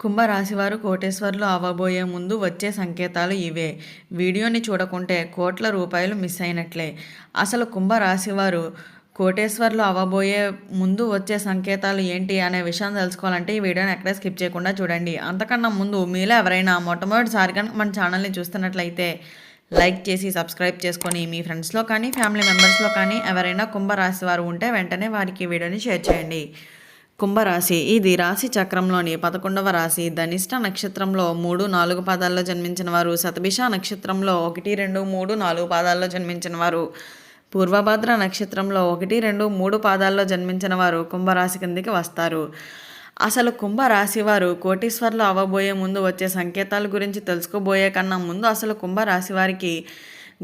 కుంభరాశివారు కోటేశ్వర్లు అవ్వబోయే ముందు వచ్చే సంకేతాలు ఇవే. వీడియోని చూడకుంటే కోట్ల రూపాయలు మిస్ అయినట్లే. అసలు కుంభరాశివారు కోటేశ్వర్లు అవ్వబోయే ముందు వచ్చే సంకేతాలు ఏంటి అనే విషయం తెలుసుకోవాలంటే ఈ వీడియోని ఎక్కడ స్కిప్ చేయకుండా చూడండి. అంతకన్నా ముందు మీలో ఎవరైనా మొట్టమొదటిసారిగా మన ఛానల్ని చూస్తున్నట్లయితే లైక్ చేసి సబ్స్క్రైబ్ చేసుకొని మీ ఫ్రెండ్స్లో కానీ ఫ్యామిలీ మెంబర్స్లో కానీ ఎవరైనా కుంభరాశి వారు ఉంటే వెంటనే వారికి వీడియోని షేర్ చేయండి. కుంభరాశి. ఇది రాశి చక్రంలోని పదకొండవ రాశి. ధనిష్ట నక్షత్రంలో మూడు నాలుగు పాదాల్లో జన్మించిన వారు. సతభిష నక్షత్రంలో ఒకటి రెండు మూడు నాలుగు పాదాల్లో జన్మించిన వారు. పూర్వభద్ర నక్షత్రంలో ఒకటి రెండు మూడు పాదాల్లో జన్మించిన వారు కుంభరాశి కిందికి వస్తారు. అసలు కుంభరాశి వారు కోటీశ్వర్లు అవ్వబోయే ముందు వచ్చే సంకేతాల గురించి తెలుసుకోబోయే కన్నా ముందు అసలు కుంభరాశి వారికి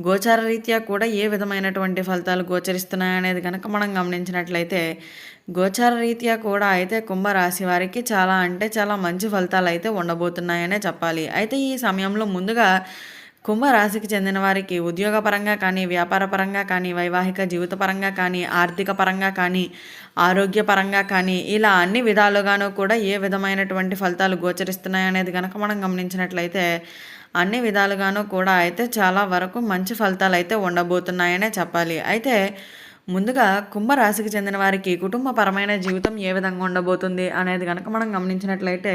గోచార రీత్యా కూడా ఏ విధమైనటువంటి ఫలితాలు గోచరిస్తున్నాయనేది కనుక మనం గమనించినట్లయితే గోచార రీత్యా కూడా అయితే కుంభరాశి వారికి చాలా అంటే చాలా మంచి ఫలితాలు అయితే ఉండబోతున్నాయనే చెప్పాలి. అయితే ఈ సమయంలో ముందుగా కుంభరాశికి చెందిన వారికి ఉద్యోగపరంగా కానీ వ్యాపారపరంగా కానీ వైవాహిక జీవితపరంగా కానీ ఆర్థిక పరంగా కానీ ఆరోగ్యపరంగా కానీ ఇలా అన్ని విధాలుగానూ కూడా ఏ విధమైనటువంటి ఫలితాలు గోచరిస్తున్నాయనేది కనుక మనం గమనించినట్లయితే అన్ని విధాలుగాను కూడా అయితే చాలా వరకు మంచి ఫలితాలు అయితే ఉండబోతున్నాయనే చెప్పాలి. అయితే ముందుగా కుంభరాశికి చెందిన వారికి కుటుంబపరమైన జీవితం ఏ విధంగా ఉండబోతుంది అనేది కనుక మనం గమనించినట్లయితే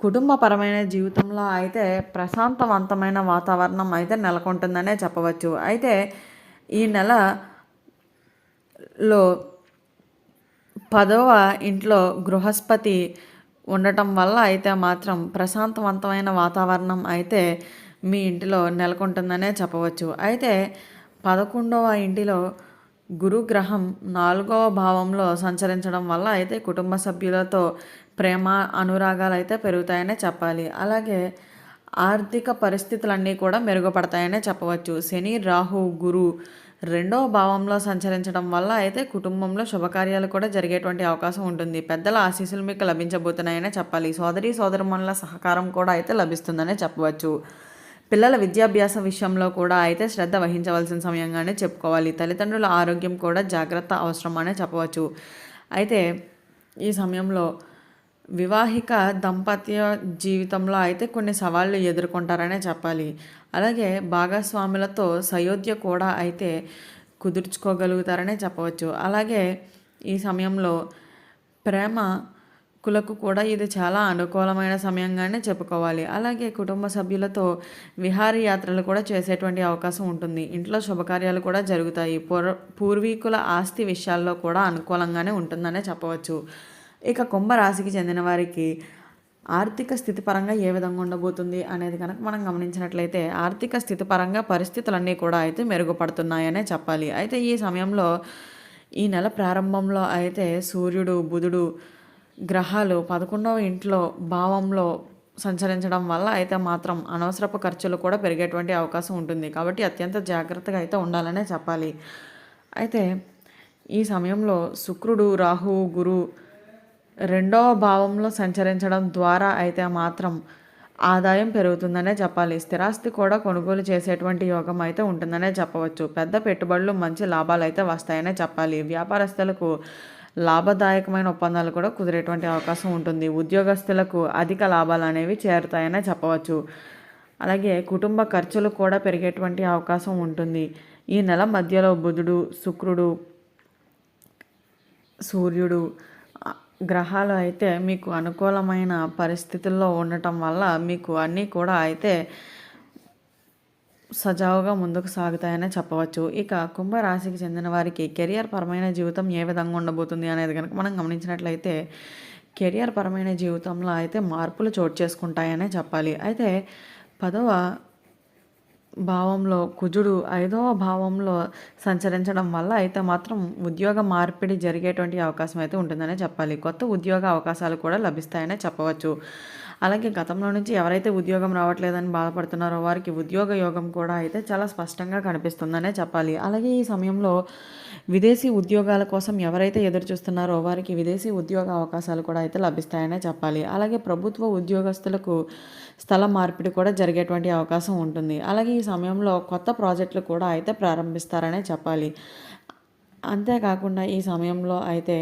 కుటుంబపరమైన జీవితంలో అయితే ప్రశాంతవంతమైన వాతావరణం అయితే నెలకొంటుందనే చెప్పవచ్చు. అయితే ఈ నెల లో పదవ ఇంట్లో బృహస్పతి ఉండటం వల్ల అయితే మాత్రం ప్రశాంతవంతమైన వాతావరణం అయితే మీ ఇంటిలో నెలకొంటుందనే చెప్పవచ్చు. అయితే పదకొండవ ఇంటిలో గురుగ్రహం నాలుగవ భావంలో సంచరించడం వల్ల అయితే కుటుంబ సభ్యులతో ప్రేమ అనురాగాలు అయితే పెరుగుతాయనే చెప్పాలి. అలాగే ఆర్థిక పరిస్థితులన్నీ కూడా మెరుగుపడతాయనే చెప్పవచ్చు. శని రాహు గురు రెండవ భావంలో సంచరించడం వల్ల అయితే కుటుంబంలో శుభకార్యాలు కూడా జరిగేటువంటి అవకాశం ఉంటుంది. పెద్దల ఆశీస్సులు మీకు లభించబోతున్నాయనే చెప్పాలి. సోదరి సోదరుమణుల సహకారం కూడా అయితే లభిస్తుందనే చెప్పవచ్చు. పిల్లల విద్యాభ్యాస విషయంలో కూడా అయితే శ్రద్ధ వహించవలసిన సమయంగానే చెప్పుకోవాలి. తల్లిదండ్రుల ఆరోగ్యం కూడా జాగ్రత్త అవసరమనే చెప్పవచ్చు. అయితే ఈ సమయంలో వివాహిక దంపత్య జీవితంలో అయితే కొన్ని సవాళ్ళు ఎదుర్కొంటారనే చెప్పాలి. అలాగే భాగస్వాములతో సయోధ్య కూడా అయితే కుదుర్చుకోగలుగుతారనే చెప్పవచ్చు. అలాగే ఈ సమయంలో ప్రేమ కులకు కూడా ఇది చాలా అనుకూలమైన సమయంగానే చెప్పుకోవాలి. అలాగే కుటుంబ సభ్యులతో విహారయాత్రలు కూడా చేసేటువంటి అవకాశం ఉంటుంది. ఇంట్లో శుభకార్యాలు కూడా జరుగుతాయి. పూర్ పూర్వీకుల ఆస్తి విషయాల్లో కూడా అనుకూలంగానే ఉంటుందనే చెప్పవచ్చు. ఇక కుంభరాశికి చెందిన వారికి ఆర్థిక స్థితి పరంగా ఏ విధంగా ఉండబోతుంది అనేది కనుక మనం గమనించినట్లయితే ఆర్థిక స్థితి పరంగా పరిస్థితులన్నీ కూడా అయితే మెరుగుపడుతున్నాయనే చెప్పాలి. అయితే ఈ సమయంలో ఈ నెల ప్రారంభంలో అయితే సూర్యుడు బుధుడు గ్రహాలు పదకొండవ ఇంట్లో భావంలో సంచరించడం వల్ల అయితే మాత్రం అనవసరపు ఖర్చులు కూడా పెరిగేటువంటి అవకాశం ఉంటుంది. కాబట్టి అత్యంత జాగ్రత్తగా అయితే ఉండాలనే చెప్పాలి. అయితే ఈ సమయంలో శుక్రుడు రాహు గురు రెండవ భావంలో సంచరించడం ద్వారా అయితే మాత్రం ఆదాయం పెరుగుతుందనే చెప్పాలి. స్థిరాస్తి కూడా కొనుగోలు చేసేటువంటి యోగం అయితే ఉంటుందనే చెప్పవచ్చు. పెద్ద పెట్టుబడులు మంచి లాభాలు అయితే వస్తాయనే చెప్పాలి. వ్యాపారస్తులకు లాభదాయకమైన ఒప్పందాలు కూడా కుదిరేటువంటి అవకాశం ఉంటుంది. ఉద్యోగస్తులకు అధిక లాభాలు అనేవి చేరుతాయనే చెప్పవచ్చు. అలాగే కుటుంబ ఖర్చులు కూడా పెరిగేటువంటి అవకాశం ఉంటుంది. ఈ నెల మధ్యలో బుధుడు శుక్రుడు సూర్యుడు గ్రహాలు అయితే మీకు అనుకూలమైన పరిస్థితుల్లో ఉండటం వల్ల మీకు అన్నీ కూడా అయితే సజావుగా ముందుకు సాగుతాయనే చెప్పవచ్చు. ఇక కుంభరాశికి చెందిన వారికి కెరియర్ పరమైన జీవితం ఏ విధంగా ఉండబోతుంది అనేది కనుక మనం గమనించినట్లయితే కెరియర్ పరమైన జీవితంలో అయితే మార్పులు చోటు చేసుకుంటాయనే చెప్పాలి. అయితే పదవ భావంలో కుజుడు ఐదవ భావంలో సంచరించడం వల్ల అయితే మాత్రం ఉద్యోగ మార్పిడి జరిగేటువంటి అవకాశం అయితే ఉంటుందనే చెప్పాలి. కొత్త ఉద్యోగ అవకాశాలు కూడా లభిస్తాయనే చెప్పవచ్చు. అలాగే గతంలో నుంచి ఎవరైతే ఉద్యోగం రావట్లేదని బాధపడుతున్నారో వారికి ఉద్యోగ యోగం కూడా అయితే చాలా స్పష్టంగా కనిపిస్తుందనే చెప్పాలి. అలాగే ఈ సమయంలో విదేశీ ఉద్యోగాల కోసం ఎవరైతే ఎదురు చూస్తున్నారో వారికి విదేశీ ఉద్యోగ అవకాశాలు కూడా అయితే లభిస్తాయనే చెప్పాలి. అలాగే ప్రభుత్వ ఉద్యోగస్తులకు స్థల మార్పిడి కూడా జరిగేటువంటి అవకాశం ఉంటుంది. అలాగే ఈ సమయంలో కొత్త ప్రాజెక్టులు కూడా అయితే ప్రారంభిస్తారనే చెప్పాలి. అంతేకాకుండా ఈ సమయంలో అయితే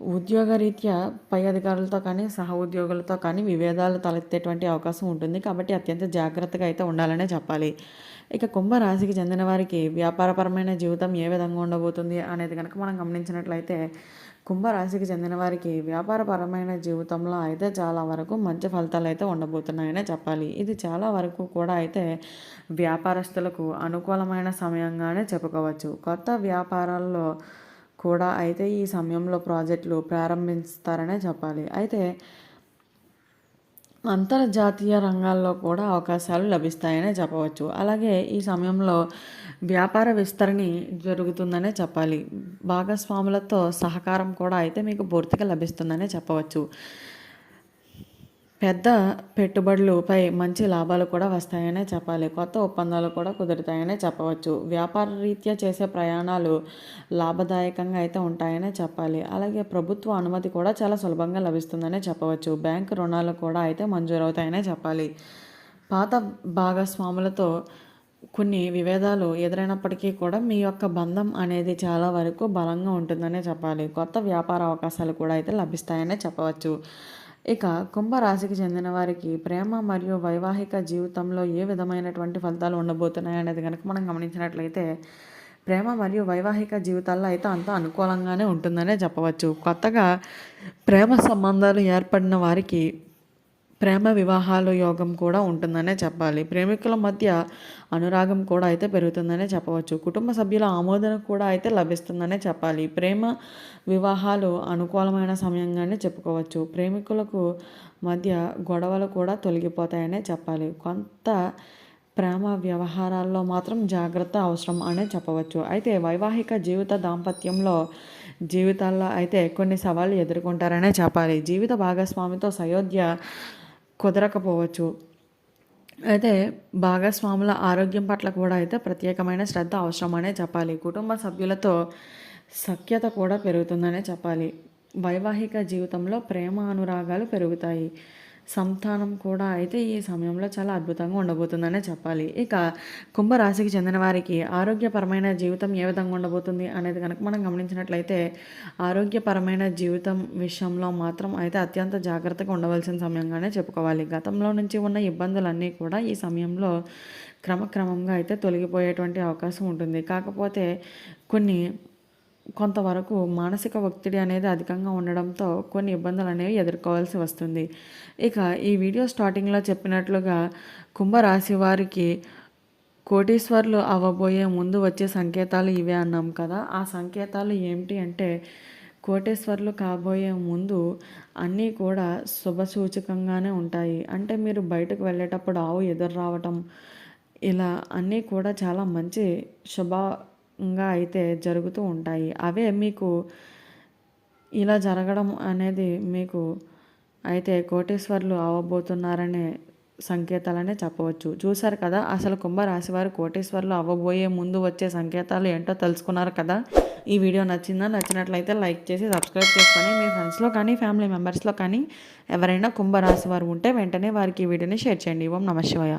ఉద్యోగరీత్యా పై అధికారులతో కానీ సహ ఉద్యోగులతో కానీ విభేదాలు తలెత్తేటువంటి అవకాశం ఉంటుంది. కాబట్టి అత్యంత జాగ్రత్తగా అయితే ఉండాలనే చెప్పాలి. ఇక కుంభ రాశికి చెందిన వారికి వ్యాపారపరమైన జీవితం ఏ విధంగా ఉండబోతుంది అనేది కనుక మనం గమనించినట్లయితే కుంభరాశికి చెందిన వారికి వ్యాపారపరమైన జీవితంలో అయితే చాలా వరకు మంచి ఫలితాలు అయితే ఉండబోతున్నాయనే చెప్పాలి. ఇది చాలా వరకు కూడా అయితే వ్యాపారస్తులకు అనుకూలమైన సమయంగానే చెప్పుకోవచ్చు. కొత్త వ్యాపారాల్లో కూడా అయితే ఈ సమయంలో ప్రాజెక్టులు ప్రారంభిస్తారనే చెప్పాలి. అయితే అంతర్జాతీయ రంగాల్లో కూడా అవకాశాలు లభిస్తాయనే చెప్పవచ్చు. అలాగే ఈ సమయంలో వ్యాపార విస్తరణ జరుగుతుందనే చెప్పాలి. భాగస్వాములతో సహకారం కూడా అయితే మీకు పూర్తిగా లభిస్తుందనే చెప్పవచ్చు. పెద్ద పెట్టుబడులపై మంచి లాభాలు కూడా వస్తాయనే చెప్పాలి. కొత్త ఒప్పందాలు కూడా కుదురుతాయనే చెప్పవచ్చు. వ్యాపార రీత్యా చేసే ప్రయాణాలు లాభదాయకంగా అయితే ఉంటాయనే చెప్పాలి. అలాగే ప్రభుత్వ అనుమతి కూడా చాలా సులభంగా లభిస్తుందనే చెప్పవచ్చు. బ్యాంకు రుణాలు కూడా అయితే మంజూరవుతాయనే చెప్పాలి. పాత భాగస్వాములతో కొన్ని విభేదాలు ఎదురైనప్పటికీ కూడా మీ యొక్క బంధం అనేది చాలా వరకు బలంగా ఉంటుందనే చెప్పాలి. కొత్త వ్యాపార అవకాశాలు కూడా అయితే లభిస్తాయనే చెప్పవచ్చు. ఇక కుంభరాశికి చెందిన వారికి ప్రేమ మరియు వైవాహిక జీవితంలో ఏ విధమైనటువంటి ఫలితాలు ఉండబోతున్నాయి అనేది కనుక మనం గమనించినట్లయితే ప్రేమ మరియు వైవాహిక జీవితాల్లో అయితే అంత అనుకూలంగానే ఉంటుందనే చెప్పవచ్చు. కొత్తగా ప్రేమ సంబంధాలు ఏర్పడిన వారికి ప్రేమ వివాహాలు యోగం కూడా ఉంటుందనే చెప్పాలి. ప్రేమికుల మధ్య అనురాగం కూడా అయితే పెరుగుతుందనే చెప్పవచ్చు. కుటుంబ సభ్యుల ఆమోదన కూడా అయితే లభిస్తుందనే చెప్పాలి. ప్రేమ వివాహాలు అనుకూలమైన సమయంగానే చెప్పుకోవచ్చు. ప్రేమికులకు మధ్య గొడవలు కూడా తొలగిపోతాయనే చెప్పాలి. కొంత ప్రేమ వ్యవహారాల్లో మాత్రం జాగ్రత్త అవసరం అనే చెప్పవచ్చు. అయితే వైవాహిక జీవిత దాంపత్యంలో జీవితాల్లో అయితే కొన్ని సవాళ్ళు ఎదుర్కొంటారనే చెప్పాలి. జీవిత భాగస్వామితో సయోధ్య కుదరకపోవచ్చు. అయితే భాగస్వాముల ఆరోగ్యం పట్ల కూడా అయితే ప్రత్యేకమైన శ్రద్ధ అవసరమనే చెప్పాలి. కుటుంబ సభ్యులతో సఖ్యత కూడా పెరుగుతుందనే చెప్పాలి. వైవాహిక జీవితంలో ప్రేమ అనురాగాలు పెరుగుతాయి. సంతానం కూడా అయితే ఈ సమయంలో చాలా అద్భుతంగా ఉండబోతుందనే చెప్పాలి. ఇక కుంభరాశికి చెందిన వారికి ఆరోగ్యపరమైన జీవితం ఏ విధంగా ఉండబోతుంది అనేది కనుక మనం గమనించినట్లయితే ఆరోగ్యపరమైన జీవితం విషయంలో మాత్రం అయితే అత్యంత జాగ్రత్తగా ఉండవలసిన సమయంగానే చెప్పుకోవాలి. గతంలో నుంచి ఉన్న ఇబ్బందులన్నీ కూడా ఈ సమయంలో క్రమక్రమంగా అయితే తొలగిపోయేటువంటి అవకాశం ఉంటుంది. కాకపోతే కొన్ని కొంతవరకు మానసిక ఒత్తిడి అనేది అధికంగా ఉండడంతో కొన్ని ఇబ్బందులు అనేవి ఎదుర్కోవాల్సి వస్తుంది. ఇక ఈ వీడియో స్టార్టింగ్లో చెప్పినట్లుగా కుంభరాశి వారికి కోటీశ్వర్లు అవ్వబోయే ముందు వచ్చే సంకేతాలు ఇవే అన్నాం కదా. ఆ సంకేతాలు ఏమిటి అంటే కోటేశ్వర్లు కాబోయే ముందు అన్నీ కూడా శుభసూచకంగానే ఉంటాయి. అంటే మీరు బయటకు వెళ్ళేటప్పుడు ఆవు ఎదురు రావటం ఇలా అన్నీ కూడా చాలా మంచి శుభ ఇంకా అయితే జరుగుతూ ఉంటాయి. అవే మీకు ఇలా జరగడం అనేది మీకు అయితే కోటేశ్వర్లు అవ్వబోతున్నారనే సంకేతాలనే చెప్పవచ్చు. చూశారు కదా అసలు కుంభరాశి వారు కోటేశ్వర్లు అవ్వబోయే ముందు వచ్చే సంకేతాలు ఏంటో తెలుసుకున్నారు కదా. ఈ వీడియో నచ్చిందా? నచ్చినట్లయితే లైక్ చేసి సబ్స్క్రైబ్ చేసుకొని మీ ఫ్రెండ్స్లో కానీ ఫ్యామిలీ మెంబర్స్లో కానీ ఎవరైనా కుంభరాశి వారు ఉంటే వెంటనే వారికి ఈ వీడియోని షేర్ చేయండి. ఓం నమ శివాయ.